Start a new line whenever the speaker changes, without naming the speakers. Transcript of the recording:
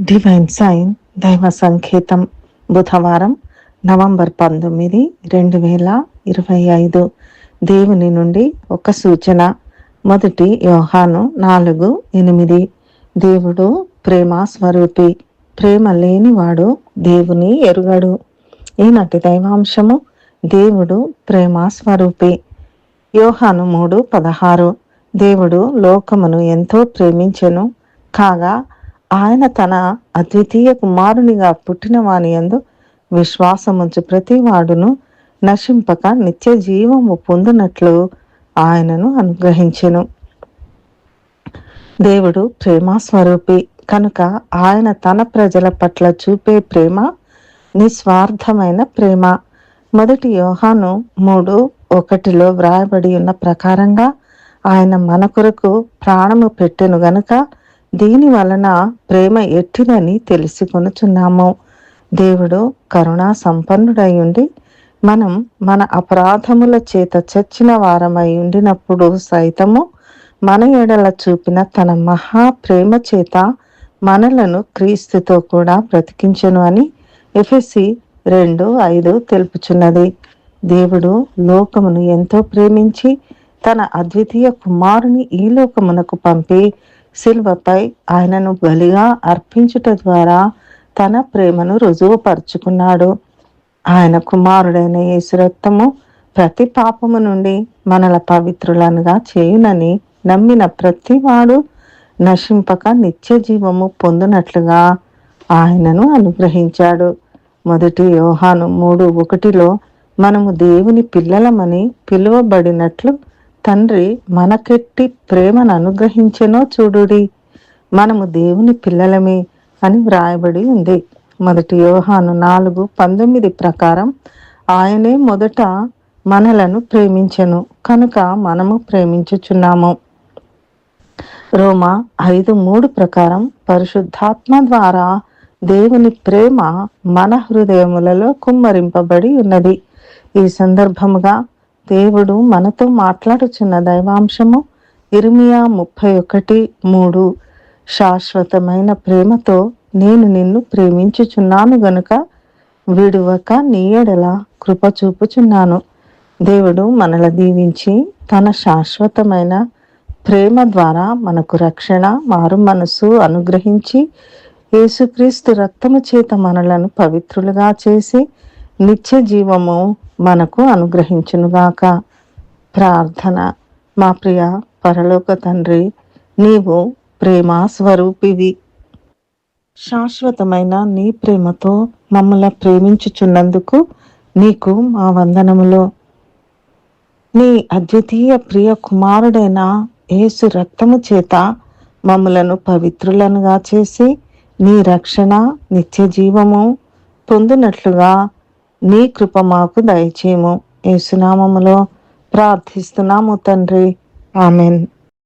Divine sign దైవ సంకేతం బుధవారం నవంబర్ పంతొమ్మిది రెండు వేల ఇరవై ఐదు. దేవుని నుండి ఒక సూచన. మొదటి యోహాను నాలుగు ఎనిమిది. దేవుడు ప్రేమ స్వరూపి. ప్రేమ లేనివాడు దేవుని ఎరుగడు. ఈనాటి దైవాంశము దేవుడు ప్రేమ స్వరూపి. యోహాను మూడు పదహారు. దేవుడు లోకమును ఎంతో ప్రేమించెను. కాగా ఆయన తన అద్వితీయ కుమారునిగా పుట్టిన వాని ఎందు విశ్వాసముంచు ప్రతి వాడును నశింపక నిత్య జీవము పొందినట్లు ఆయనను అనుగ్రహించెను. దేవుడు ప్రేమస్వరూపి. కనుక ఆయన తన ప్రజల పట్ల చూపే ప్రేమ నిస్వార్థమైన ప్రేమ. మొదటి యోహాను మూడు ఒకటిలో వ్రాయబడి ఉన్న ప్రకారంగా ఆయన మన కొరకు ప్రాణము పెట్టెను గనుక దీని వలన ప్రేమ ఎట్టినని తెలుసుకొనుచున్నాము. దేవుడు కరుణా సంపన్నుడై ఉండి మనం మన అపరాధముల చేత చచ్చిన వారమై ఉండినప్పుడు సైతము మన ఎడల చూపిన తన మహా ప్రేమ చేత మనలను క్రీస్తుతో కూడా బ్రతికించను అని ఎఫ్ఎసి రెండు ఐదు తెలుపుచున్నది. దేవుడు లోకమును ఎంతో ప్రేమించి తన అద్వితీయ కుమారుని ఈ లోకమునకు పంపి శిల్వపై ఆయనను బలిగా అర్పించుట ద్వారా తన ప్రేమను రుజువుపరుచుకున్నాడు. ఆయన కుమారుడైన యేసురక్తము ప్రతి పాపము నుండి మనల పవిత్రులనుగా చేయునని నమ్మిన ప్రతివాడు నశింపక నిత్య జీవము పొందినట్లుగా ఆయనను అనుగ్రహించాడు. మొదటి యోహాను మూడు ఒకటిలో మనము దేవుని పిల్లలమని పిలువబడినట్లు తండ్రి మనకెట్టి ప్రేమను అనుగ్రహించెనో చూడుడి. మనము దేవుని పిల్లలమే అని వ్రాయబడి ఉంది. మొదటి యోహాను నాలుగు పంతొమ్మిది ప్రకారం ఆయనే మొదట మనలను ప్రేమించెను కనుక మనము ప్రేమించుచున్నాము. రోమా ఐదు మూడు ప్రకారం పరిశుద్ధాత్మ ద్వారా దేవుని ప్రేమ మన హృదయములలో కుమ్మరింపబడి ఉన్నది. ఈ సందర్భముగా దేవుడు మనతో మాట్లాడుచున్న దైవాంశము ఇర్మియా ముప్పై ఒకటి మూడు. శాశ్వతమైన ప్రేమతో నేను నిన్ను ప్రేమించుచున్నాను గనుక విడువక నీయడల కృప చూపుచున్నాను. దేవుడు మనల దీవించి తన శాశ్వతమైన ప్రేమ ద్వారా మనకు రక్షణ మారు మనసు అనుగ్రహించి యేసుక్రీస్తు రక్తము చేత మనలను పవిత్రులుగా చేసి నిత్య జీవము మనకు అనుగ్రహించునుగాక. ప్రార్థన. మా ప్రియ పరలోక తండ్రి నీవు ప్రేమ స్వరూపివి శాశ్వతమైన నీ ప్రేమతో మమ్మల్ని ప్రేమించుచున్నందుకు నీకు మా వందనములో. నీ అద్వితీయ ప్రియ కుమారుడైన యేసు రక్తము చేత మమ్మలను పవిత్రులనుగా చేసి నీ రక్షణ నిత్య జీవము పొందినట్లుగా నీ కృప మాకు దయచేయము. యేసునామములో ప్రార్థిస్తున్నాము తండ్రి. ఆమెన్.